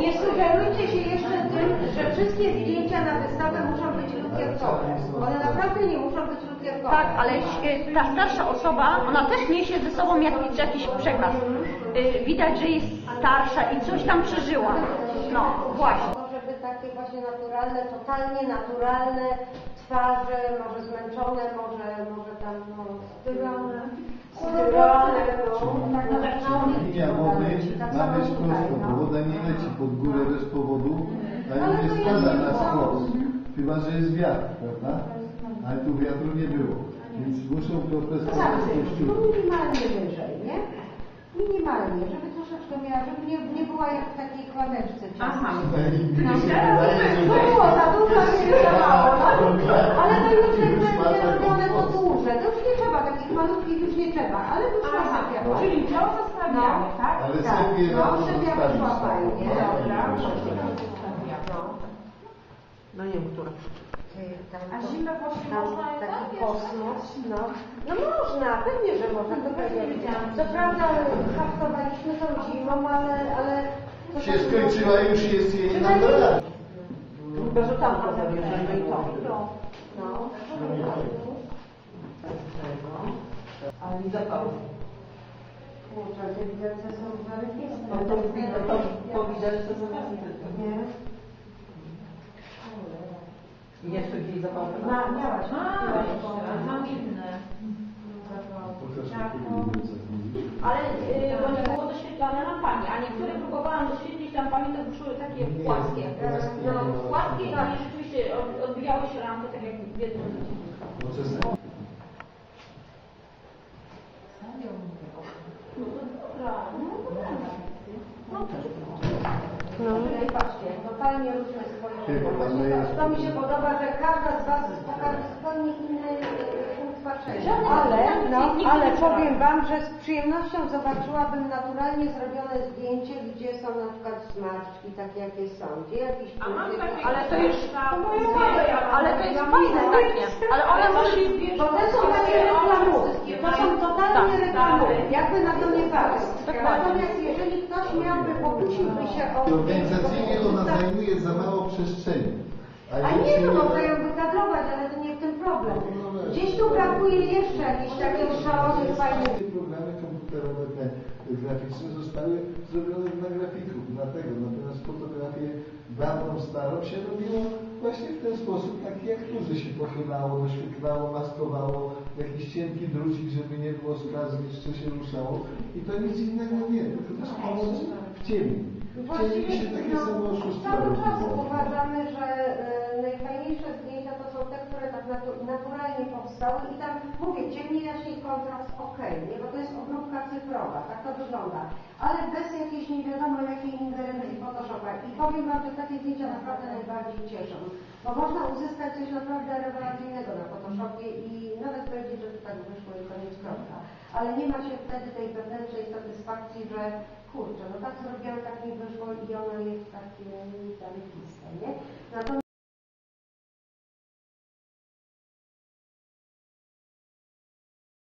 Nie sugerujcie się jeszcze tym, że wszystkie zdjęcia na wystawę muszą być lukierkowe. One naprawdę nie muszą być lukierkowe. Tak, ale e, ta starsza osoba, ona też niesie ze sobą jakiś, jakiś przekaz. E, Widać, że jest starsza i coś tam przeżyła. No, właśnie. To, żeby takie właśnie naturalne, totalnie naturalne twarze, może zmęczone, może, może tam no, stylone, Linia wody tak ma być prosto, no. bo woda nie leci pod górę bez powodu, a nie jest spada na skos. Chyba, że jest wiatr, prawda? Ale tu wiatru nie było. Więc muszą to Zawsze, prestować no kościół. minimalnie wyżej, nie? Minimalnie, żeby troszeczkę miała, żeby nie, nie była jak w takiej kładeczce się wydaje, że To było za dużo, za mało. No. Ale to już będzie taką robione to duże. To już nie trzeba, takich malutkich już nie trzeba, ale już wiadomo. Czyli to zostawiamy, tak? Ale Tak, sypie no, rano sypia zostawić. wyszła fajnie, dobra. No nie wiem, która. A to- zimę właśnie tam można taki tak kosmos, no. No można, pewnie, że można, to pewnie. Co prawda haftowaliśmy tą zimą, ale, ale to Się tak- skończyła, już jest jej na dole. Chyba, że tam to zabierzemy i to. No. Ale nie zapał. Widelce są zarybiste. No to widać, to to to zamiast Nie? I jeszcze gdzieś zapał. Ma, miałaś. mam inne. Widelce. Ale y, bo nie było doświetlane lampami, a niektóre próbowałam doświetlić lampami, to wyszły takie płaskie. No, płaskie i rzeczywiście od- odbijały się lampy tak jak w jednym. Nowoczesne. No to dobra, no to dobra. No to No patrzcie, totalnie różne jest- To mi się podoba, że każda z Was pokaże zupełnie inny e, punkt patrzenia. Ale, no, ale powiem Wam, że z przyjemnością zobaczyłabym naturalnie zrobione zdjęcie, gdzie są na przykład smaczki, takie jakie są, gdzie jakiś A mam takie- Ale to już, ale to jest fajne takie, ale one musi, Bo te są takie reklamówki, to są totalnie Tak, reklamówki, jakby na to nie patrzeć. Natomiast jeżeli ktoś miałby, Organizacyjnie ona zajmuje za mało przestrzeni. A jeśli nie, no można ją wykadrować, ale to nie w tym problem. Gdzieś tu brakuje jeszcze jakichś takich szalonych, fajnych... Programy komputerowe, te graficzne zostały zrobione dla grafików, dlatego. Natomiast fotografię dawną, starą się robiło właśnie w ten sposób, taki jak tu, że się pochylało, doświetlało, maskowało, jakiś cienki drucik, żeby nie było skazać, co się ruszało. I to nic innego nie, tylko to jest pomoc w ciemni. W ciemni się takie samo oszustwa cały czas uważamy, że e, najfajniejsze zdjęcia to są te, które tak natu- powstały i tam, mówię, ciemniej, jaśniej kontrast, okej, nie, bo to jest obróbka cyfrowa, tak to wygląda, ale bez jakiejś nie wiadomo jakiej ingerencji Photoshopa. I powiem Wam, że takie zdjęcia naprawdę najbardziej cieszą, bo można uzyskać coś naprawdę rewelacyjnego na Photoshopie i nawet powiedzieć, że to tak wyszło i koniec kropka. Ale nie ma się wtedy tej wewnętrznej satysfakcji, że kurczę, no tak zrobione, tak mi wyszło i ono jest takie zarybiste, nie? Natomiast